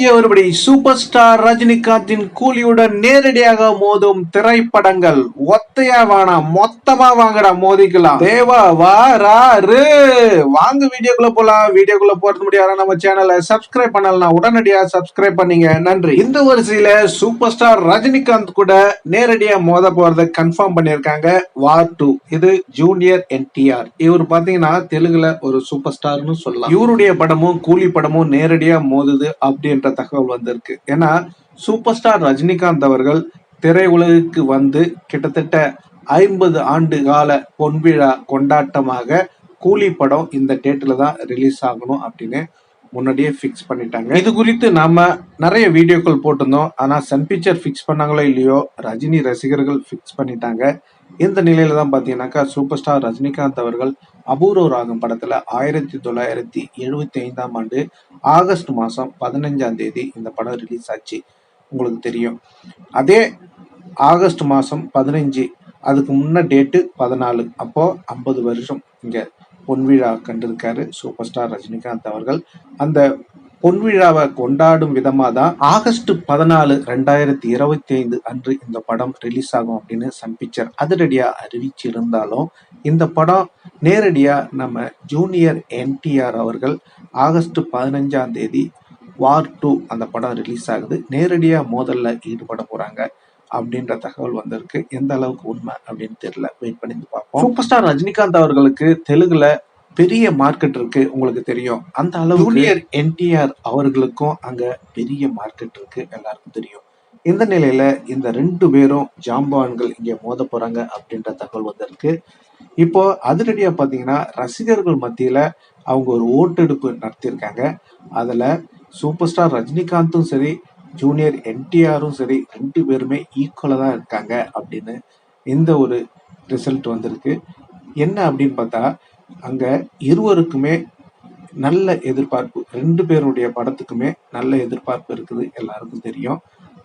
Hi super star ரஜினிகாந்தின் கூலியுடன் நேரடியாக மோதும் திரைப்படங்கள். ஒத்தையா வேணாம் மொத்தமா வாங்கடா மோதிக்கலாம். தேவா வாராரு வாங்க வீடியோக்குள்ள போலாம். வீடியோக்குள்ள போறது முடியாது நம்ம சேனலை சப்ஸ்கிரைப் பண்ணலாம் உடனடியா சப்ஸ்கிரைப் பண்ணீங்க. நன்றி. இந்த வரிசையில சூப்பர் ஸ்டார் ரஜினிகாந்த் கூட நேரடியா மோத போறத கன்ஃபார்ம் பண்ணிருக்காங்க வார் டூ இது ஜூனியர் என்டிஆர் இவர் பாத்தீங்கன்னா தெலுங்குல ஒரு சூப்பர் ஸ்டார்னு சொல்லலாம். இவருடைய படமும் கூலி படமும் நேரடியா மோதுது அப்படின்ற தகவல் வந்திருக்கு. ஏன்னா சூப்பர் ஸ்டார் ரஜினிகாந்த் அவர்கள் திரையுலகுக்கு வந்து கிட்டத்தட்ட ஐம்பது ஆண்டு கால பொன்விழா கொண்டாட்டமாக கூலி படம் இந்த டேட்டில் தான் ரிலீஸ் ஆகணும் அப்படின்னு முன்னாடியே ஃபிக்ஸ் பண்ணிட்டாங்க. இது குறித்து நாம நிறைய வீடியோக்கள் போட்டிருந்தோம். ஆனால் சன் பிக்சர் ஃபிக்ஸ் பண்ணாங்களோ இல்லையோ ரஜினி ரசிகர்கள் ஃபிக்ஸ் பண்ணிட்டாங்க. இந்த நிலையில தான் பார்த்தீங்கன்னாக்கா சூப்பர் ஸ்டார் ரஜினிகாந்த் அவர்கள் அபூர்வ ராகம் படத்துல ஆயிரத்தி தொள்ளாயிரத்தி எழுபத்தி ஐந்தாம் ஆண்டு ஆகஸ்ட் மாசம் பதினஞ்சாம் தேதி இந்த படம் ரிலீஸ் ஆச்சு. உங்களுக்கு தெரியும். அதே ஆகஸ்ட் மாசம் பதினஞ்சு அதுக்கு முன்ன டேட்டு பதினாலு. அப்போ ஐம்பது வருஷம் இங்க பொன்விழா கண்டிருக்காரு சூப்பர் ஸ்டார் ரஜினிகாந்த் அவர்கள். அந்த பொன்விழாவை கொண்டாடும் விதமாக தான் ஆகஸ்ட் பதினாலு ரெண்டாயிரத்தி இருபத்தி ஐந்து அன்று இந்த படம் ரிலீஸ் ஆகும் அப்படின்னு சன் பிக்சர் அதிரடியாக அறிவிச்சிருந்தாலும் இந்த படம் நேரடியாக நம்ம ஜூனியர் என்டிஆர் அவர்கள் ஆகஸ்ட் பதினஞ்சாம் தேதி வார் டூ அந்த படம் ரிலீஸ் ஆகுது. நேரடியாக மோதலில் ஈடுபட போகிறாங்க அப்படின்ற தகவல் வந்திருக்கு. எந்த அளவுக்கு உண்மை அப்படின்னு தெரியல. வெயிட் பண்ணி பார்ப்போம். சூப்பர் ஸ்டார் ரஜினிகாந்த் அவர்களுக்கு தெலுங்குல பெரிய மார்க்கெட் இருக்கு உங்களுக்கு தெரியும். அந்த அளவு ஜூனியர் என்டிஆர் அவர்களுக்கும் அங்க பெரிய மார்க்கெட் இருக்கு எல்லாருக்கும் தெரியும். இந்த நிலையில இந்த ரெண்டு பேரும் ஜாம்பான்கள் இங்க மோத போறாங்க அப்படின்ற தகவல் வந்திருக்கு. இப்போ அதிரடியா பாத்தீங்கன்னா ரசிகர்கள் மத்தியில அவங்க ஒரு ஓட்டெடுப்பு நடத்தியிருக்காங்க. அதுல சூப்பர் ஸ்டார் ரஜினிகாந்தும் சரி ஜூனியர் என்டிஆரும் சரி ரெண்டு பேருமே ஈக்குவலாக தான் இருக்காங்க அப்படின்னு இந்த ஒரு ரிசல்ட் வந்திருக்கு. என்ன அப்படின்னு பார்த்தா அங்க இருவருக்குமே நல்ல எதிர்பார்ப்பு ரெண்டு பேருடைய படத்துக்குமே நல்ல எதிர்பார்ப்பு இருக்குது எல்லாருக்கும் தெரியும்.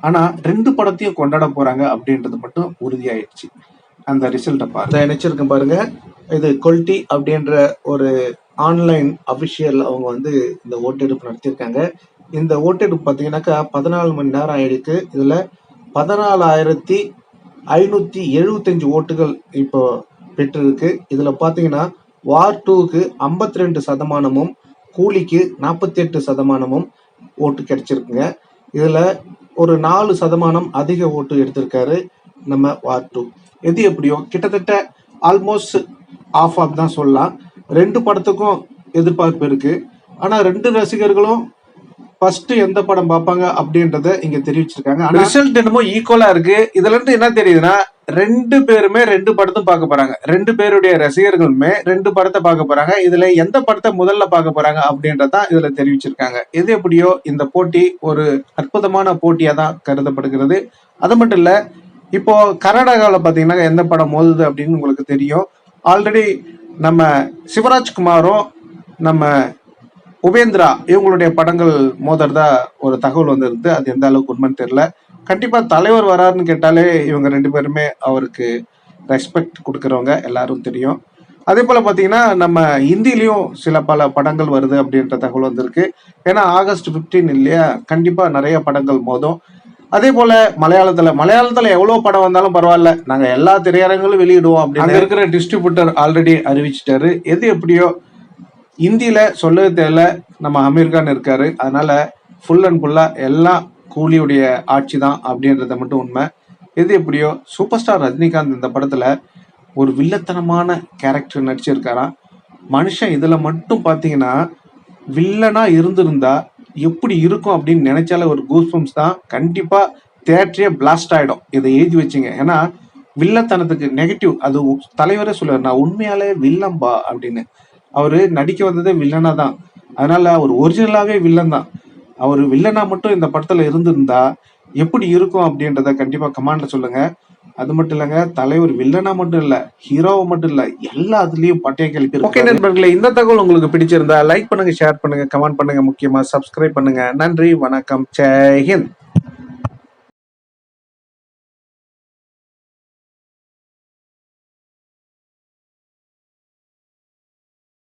ஆனா ரெண்டு படத்தையும் கொண்டாட போறாங்க அப்படின்றது மட்டும் உறுதியாயிடுச்சு. அந்த ரிசல்ட்டை பாருங்க. நினைச்சிருக்கேன் பாருங்க. இது கொல்டி அப்படின்ற ஒரு ஆன்லைன் அபிஷியல் அவங்க வந்து இந்த ஓட்டெடுப்பு நடத்தியிருக்காங்க. இந்த ஓட்டெடுப்பு பார்த்தீங்கன்னாக்கா பதினாலு மணி நேரம் ஆயிருக்கு. இதுல பதினாலாயிரத்தி ஐநூத்தி எழுபத்தஞ்சு ஓட்டுகள் இப்போ பெற்றிருக்கு. இதுல பாத்தீங்கன்னா வார் டூக்கு ஐம்பத்தி ரெண்டு சதமானமும் கூலிக்கு நாற்பத்தி எட்டு சதமானமும் ஓட்டு கிடைச்சிருக்குங்க. இதில் ஒரு நாலு சதமானம் அதிக ஓட்டு எடுத்திருக்காரு நம்ம வார் டூ. எது எப்படியோ கிட்டத்தட்ட ஆல்மோஸ்ட் ஆஃப் ஆஃப் தான் சொல்லலாம். ரெண்டு படத்துக்கும் எதிர்பார்ப்பு இருக்குது ஆனால் ரெண்டு ரசிகர்களும் ஃபர்ஸ்ட் எந்த படம் பார்ப்பாங்க அப்படின்றத இங்க தெரிவிச்சிருக்காங்க. ரிசல்ட் என்னமோ ஈக்குவலா இருக்கு. இதுல இருந்து என்ன தெரியுதுன்னா ரெண்டு பேருமே ரெண்டு படத்தும் பார்க்க போறாங்க. ரெண்டு பேருடைய ரசிகர்களுமே ரெண்டு படத்தை பார்க்க போறாங்க. இதுல எந்த படத்தை முதல்ல பார்க்க போறாங்க அப்படின்றதான் இதுல தெரிவிச்சிருக்காங்க. எது எப்படியோ இந்த போட்டி ஒரு அற்புதமான போட்டியா தான் கருதப்படுகிறது. அது மட்டும் இல்ல இப்போ கர்நாடகாவில் பார்த்தீங்கன்னா எந்த படம் மோதுது அப்படின்னு உங்களுக்கு தெரியும். ஆல்ரெடி நம்ம சிவராஜ்குமாரும் நம்ம உபேந்திரா இவங்களுடைய படங்கள் மோதுறதா ஒரு தகவல் வந்திருந்து அது எந்த அளவுக்கு உண்மைன்னு தெரியல. கண்டிப்பா தலைவர் வராருன்னு கேட்டாலே இவங்க ரெண்டு பேருமே அவருக்கு ரெஸ்பெக்ட் கொடுக்குறவங்க எல்லாரும் தெரியும். அதே போல பாத்தீங்கன்னா நம்ம ஹிந்திலையும் சில பல படங்கள் வருது அப்படின்ற தகவல் வந்திருக்கு. ஏன்னா ஆகஸ்ட் 15 இல்லையா? கண்டிப்பா நிறைய படங்கள் மோதும். அதே போல மலையாளத்துல மலையாளத்துல எவ்வளவு படம் வந்தாலும் பரவாயில்ல. நாங்க எல்லா திரையரங்களும் வெளியிடுவோம் அப்படின்னு இருக்கிற டிஸ்ட்ரிபியூட்டர் ஆல்ரெடி அறிவிச்சிட்டாரு. எது எப்படியோ இந்தியில சொல்லவே தெரியல. நம்ம அமீர்கான் இருக்காரு. அதனால ஃபுல் அண்ட் ஃபுல்லா எல்லாம் கூலியுடைய ஆட்சி தான் அப்படின்றத மட்டும் உண்மை. எது எப்படியோ சூப்பர் ஸ்டார் ரஜினிகாந்த் இந்த படத்தில் ஒரு வில்லத்தனமான கேரக்டர் நடிச்சிருக்காராம் மனுஷன் இதில் மட்டும் பார்த்தீங்கன்னா வில்லனாக இருந்திருந்தா எப்படி இருக்கும் அப்படின்னு நினைச்சால ஒரு கூஸ்பம்ஸ் தான். கண்டிப்பாக தேட்டரே பிளாஸ்ட் ஆகிடும் இதை எழுதி வச்சுங்க. ஏன்னா வில்லத்தனத்துக்கு நெகட்டிவ் அது தலைவரே சொல்லுவார் நான் உண்மையாலே வில்லம்பா அப்படின்னு. அவரு நடிக்க வந்ததே வில்லனா தான். அதனால அவர் ஒரிஜினலாகவே வில்லன் தான். அவர் வில்லனா மட்டும் இந்த படத்துல இருந்திருந்தா எப்படி இருக்கும் அப்படின்றத கண்டிப்பா கமாண்ட்ல சொல்லுங்க. அது மட்டும் இல்லைங்க தலைவர் வில்லனா மட்டும் இல்ல ஹீரோவை மட்டும் இல்ல எல்லா இதுலயும் பட்டைய கிளப்பி ஓகே நண்பர்களே இந்த தகவல் உங்களுக்கு பிடிச்சிருந்தா லைக் பண்ணுங்க ஷேர் பண்ணுங்க கமெண்ட் பண்ணுங்க முக்கியமா சப்ஸ்கிரைப் பண்ணுங்க. நன்றி வணக்கம் ஜெய் ஹிந்த்.